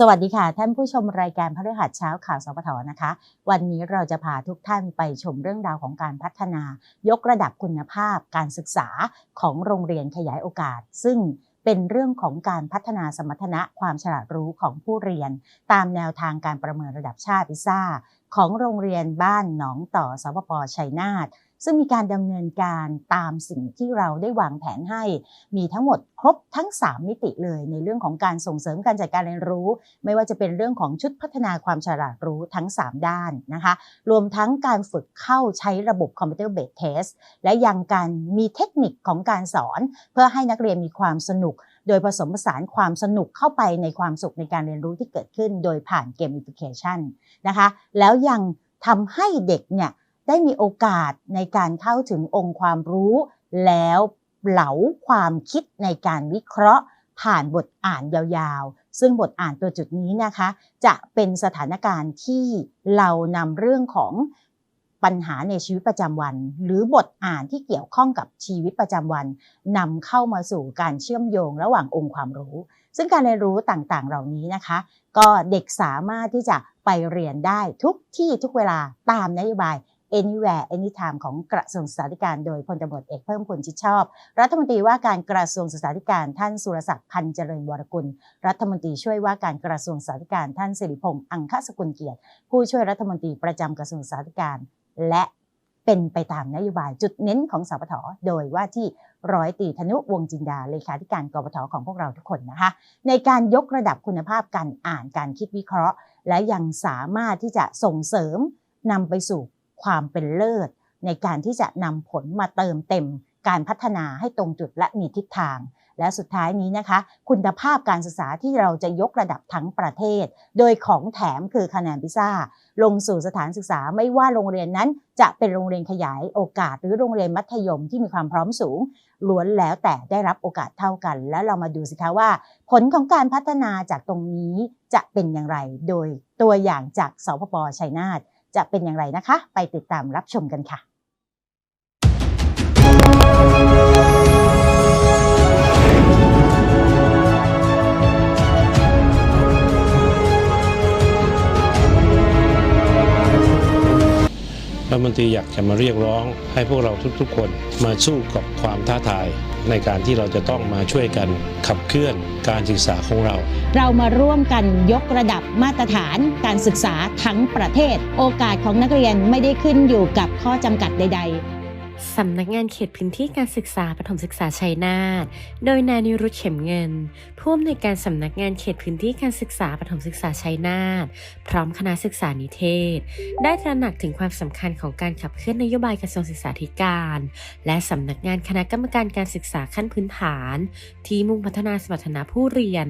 สวัสดีค่ะ ท่านผู้ชมรายการพฤหัสเช้าข่าวสปทนะคะ วันนี้เราจะพาทุกท่านไปชมเรื่องราวของการพัฒนา ยกระดับคุณภาพ การศึกษาของโรงเรียนขยายโอกาส ซึ่งเป็นเรื่องของการพัฒนาสมรรถนะความฉลาดรู้ของผู้เรียน ตามแนวทางการประเมินระดับชาติพิซ่าของโรงเรียนบ้านหนองต่อสปปชัยนาท ซึ่งมีการดำเนินการตามสิ่งที่เราได้วางแผนให้ มีทั้งหมดครบทั้ง 3 มิติเลยในเรื่องของการส่งเสริมการจัดการเรียนรู้ ไม่ว่าจะเป็นเรื่องของชุดพัฒนาความฉลาดรู้ทั้ง 3 ด้านนะคะ รวมทั้งการฝึกเข้าใช้ระบบคอมพิวเตอร์เบสเทสและยังการมีเทคนิคของการสอน เพื่อให้นักเรียนมีความสนุก โดยผสมผสานความสนุกเข้าไปในความสุขในการเรียนรู้ที่เกิดขึ้น โดยผ่านเกม i ิเคชันนะคะ แล้วยังทำให้เด็กเนี่ย ได้มีโอกาสในการเข้าถึงองค์ความรู้ แล้วเหลาความคิดในการวิเคราะห์ ผ่านบทอ่านยาวๆ ซึ่งบทอ่านตัวจุดนี้นะคะ จะเป็นสถานการณ์ที่เรานำเรื่องของปัญหาในชีวิตประจำวัน หรือบทอ่านที่เกี่ยวข้องกับชีวิตประจำวันนำเข้ามาสู่การเชื่อมโยงระหว่างองค์ความรู้ ซึ่งการเรียนรู้ต่างๆ เหล่านี้นะคะ ก็เด็กสามารถที่จะไปเรียนได้ทุกที่ทุกเวลาตามนโยบาย anywhere anytime ของกระทรวงศึกษาธิการโดยพลตำรวจเอกเพิ่มพูนชิดชอบ รัฐมนตรีว่าการกระทรวงศึกษาธิการท่านสุรศักดิ์พันเจริญวรกุล รัฐมนตรีช่วยว่าการกระทรวงศึกษาธิการท่านสิริพงษ์อังคสกุลเกียรติ ผู้ช่วยรัฐมนตรีประจำกระทรวงศึกษาธิการ และเป็นไปตามนโยบายจุดเน้นของสปทโดยว่าที่ร้อยตีธนุวงจินดาเลขาธิการกปทของพวกเราทุกคนนะคะ ในการยกระดับคุณภาพการอ่านการคิดวิเคราะห์ และยังสามารถที่จะส่งเสริมนำไปสู่ ความเป็นเลิศ ในการที่จะนำผลมาเติมเต็ม การพัฒนาให้ตรงจุดและมีทิศทาง และสุดท้ายนี้นะคะ คุณภาพการศึกษาที่เราจะยกระดับทั้งประเทศ โดยของแถมคือคะแนนพิซ่า ลงสู่สถานศึกษาไม่ว่าโรงเรียนนั้น จะเป็นโรงเรียนขยายโอกาส หรือโรงเรียนมัธยมที่มีความพร้อมสูงล้วนแล้วแต่ได้รับโอกาสเท่ากัน แล้วเรามาดูสิคะว่า ผลของการพัฒนาจากตรงนี้จะเป็นอย่างไร โดยตัวอย่างจากสพปชัยนาท จะเป็นอย่างไรนะคะ ไปติดตามรับชมกันค่ะ ฐมนตรีอยากจะมาเรียกร้อง ให้พวกเราทุกๆ คนมาสู้กับความท้าทาย ในการที่เราจะต้องมาช่วยกันขับเคลื่อนการศึกษาของเรา เรามาร่วมกันยกระดับมาตรฐานการศึกษาทั้งประเทศ โอกาสของนักเรียนไม่ได้ขึ้นอยู่กับข้อจำกัดใด ๆ สำนักงานเขตพื้นที่การศึกษาปฐมศึกษาชัยนาท โดยนายนิรุตเข็มเงิน ผู้อำนวยการสำนักงานเขตพื้นที่การศึกษาปฐมศึกษาชัยนาท พร้อมคณะศึกษานิเทศ ได้ตระหนักถึงความสำคัญของการขับเคลื่อนนโยบายกระทรวงศึกษาธิการ และสำนักงานคณะกรรมการการศึกษาขั้นพื้นฐาน ที่มุ่งพัฒนาสมรรถนะผู้เรียน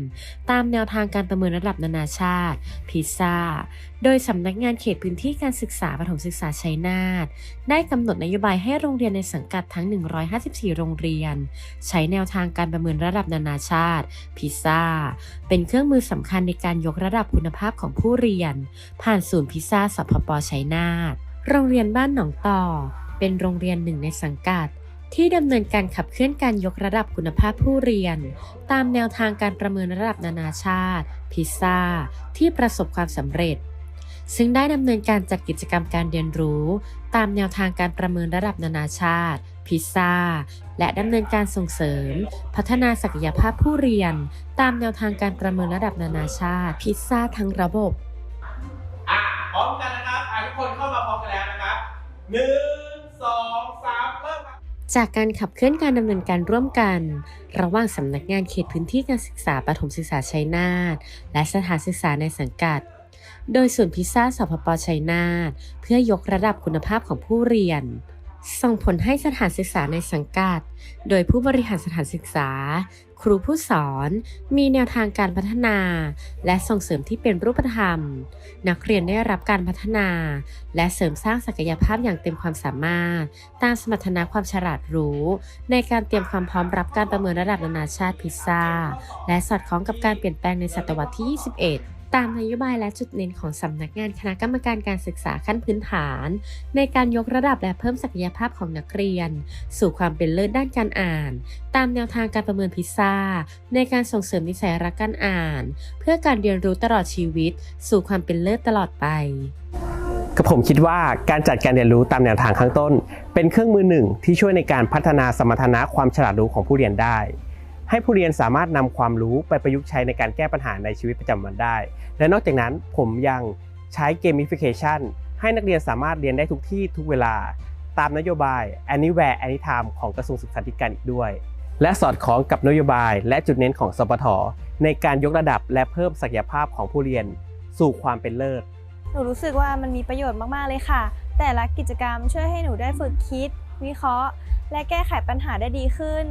ตามแนวทางการประเมินระดับนานาชาติพิซซ่าโดยสำนักงานเขตพื้นที่การศึกษาปฐมศึกษาชัยนาท ได้กำหนดนโยบายให้โรงเรียนในสังกัดทั้ง 154 โรงเรียน ใช้แนวทางการประเมินระดับนานาชาติ พิซซ่า เป็นเครื่องมือสำคัญในการยกระดับคุณภาพของผู้เรียน ผ่านศูนย์พิซซ่าสพปชัยนาท โรงเรียนบ้านหนองต่อ เป็นโรงเรียนหนึ่งในสังกัดที่ดำเนินการขับเคลื่อนการยกระดับคุณภาพผู้เรียน ตามแนวทางการประเมินระดับนานาชาติ พิซซ่า ที่ประสบความสำเร็จ ซึ่งได้ดำเนินการจัดกิจกรรมการเรียนรู้ ตามแนวทางการประเมินระดับนานาชาติ พิซซ่า และดำเนินการส่งเสริม พัฒนาศักยภาพผู้เรียน ตามแนวทางการประเมินระดับนานาชาติ พิซซ่าทั้งระบบ อะพร้อมกันนะครับอะทุกคนเข้ามาพร้อมกันแล้วนะครับหนึ่งสองสามเริ่มครับ จากการขับเคลื่อนการดำเนินการร่วมกัน ระหว่างสำนักงานเขตพื้นที่การศึกษาปฐมศึกษาชัยนาทและสถานศึกษาในสังกัด โดยศูนย์พิซซ่าสพปชัยนาทเพื่อยกระดับคุณภาพของผู้เรียน ส่งผลให้สถานศึกษาในสังกัด โดยผู้บริหารสถานศึกษา ครูผู้สอน มีแนวทางการพัฒนา และส่งเสริมที่เป็นรูปธรรม นักเรียนได้รับการพัฒนา และเสริมสร้างศักยภาพอย่างเต็มความสามารถ ตามสมรรถนะความฉลาดรู้ ในการเตรียมความพร้อมรับการประเมินระดับนานาชาติพิซซ่า และสอดคล้องกับการเปลี่ยนแปลงในศตวรรษที่ 21 ตามนโยบายและจุดเน้นของสำนักงานคณะกรรมการการศึกษาขั้นพื้นฐาน ในการยกระดับและเพิ่มศักยภาพของนักเรียน สู่ความเป็นเลิศด้านการอ่าน ตามแนวทางการประเมินพิซซ่า ในการส่งเสริมนิสัยรักการอ่าน เพื่อการเรียนรู้ตลอดชีวิต สู่ความเป็นเลิศตลอดไปกับผมคิดว่าการจัดการเรียนรู้ตามแนวทางข้างต้น เป็นเครื่องมือหนึ่งที่ช่วยในการพัฒนาสมรรถนะความฉลาดรู้ของผู้เรียนได้ ให้ผู้เรียนสามารถนำความรู้ไปประยุกต์ใช้ในการแก้ปัญหาในชีวิตประจำวันได้ และนอกจากนั้นผมยังใช้เกมฟิเคชันให้นักเรียนสามารถเรียนได้ทุกที่ทุกเวลา ตามนโยบาย Anywhere Anytime ของกระทรวงศึกษาธิการอีกด้วย และสอดคล้องกับนโยบายและจุดเน้นของสปทในการยกระดับและเพิ่มศักยภาพของผู้เรียน สู่ความเป็นเลิศหนูรู้สึกว่ามันมีประโยชน์มาก ๆ เลยค่ะ แต่ละกิจกรรมช่วยให้หนูได้ฝึกคิด วิเคราะห์ และแก้ไขปัญหาได้ดีขึ้น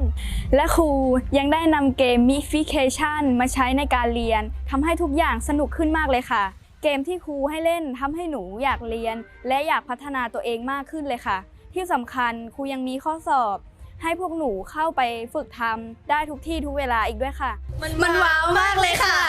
และครูยังได้นำเกม Mification มาใช้ในการเรียนทำให้ทุกอย่างสนุกขึ้นมากเลยค่ะ เกมที่ครูให้เล่นทำให้หนูอยากเรียน และอยากพัฒนาตัวเองมากขึ้นเลยค่ะ ที่สำคัญครูยังมีข้อสอบให้พวกหนูเข้าไปฝึกทำได้ทุกที่ทุกเวลาอีกด้วยค่ะ มันว้าวมากเลยค่ะ